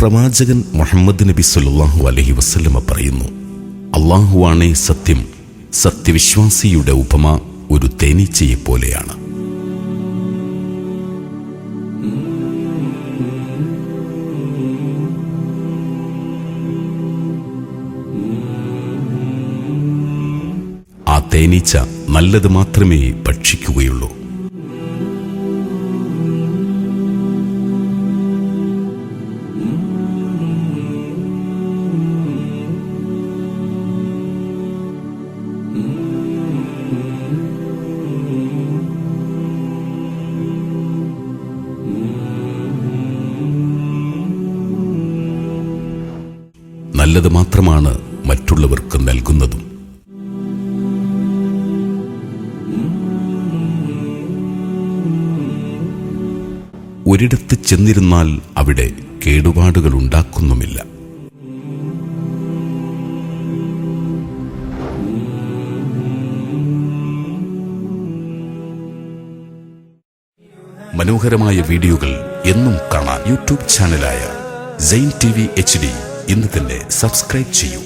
പ്രവാചകൻ മുഹമ്മദ് നബി സല്ലാഹു അലഹി വസ്ലമ പറയുന്നു അള്ളാഹുവാണേ സത്യം സത്യവിശ്വാസിയുടെ ഉപമ ഒരു തേനീച്ചയെ പോലെയാണ്. ആ തേനീച്ച നല്ലത് മാത്രമേ ഭക്ഷിക്കുകയുള്ളൂ. നല്ലത് മാത്രമാണ് മറ്റുള്ളവർക്ക് നൽകുന്നതും. ഒരിടത്ത് ചെന്നിരുന്നാൽ അവിടെ കേടുപാടുകൾ ഉണ്ടാക്കുന്നുമില്ല. മനോഹരമായ വീഡിയോകൾ എന്നും കാണാൻ യൂട്യൂബ് ചാനലായ സെയിൻ ടി വി എച്ച് ഡി ഇന്ന് തന്നെ സബ്സ്ക്രൈബ് ചെയ്യൂ.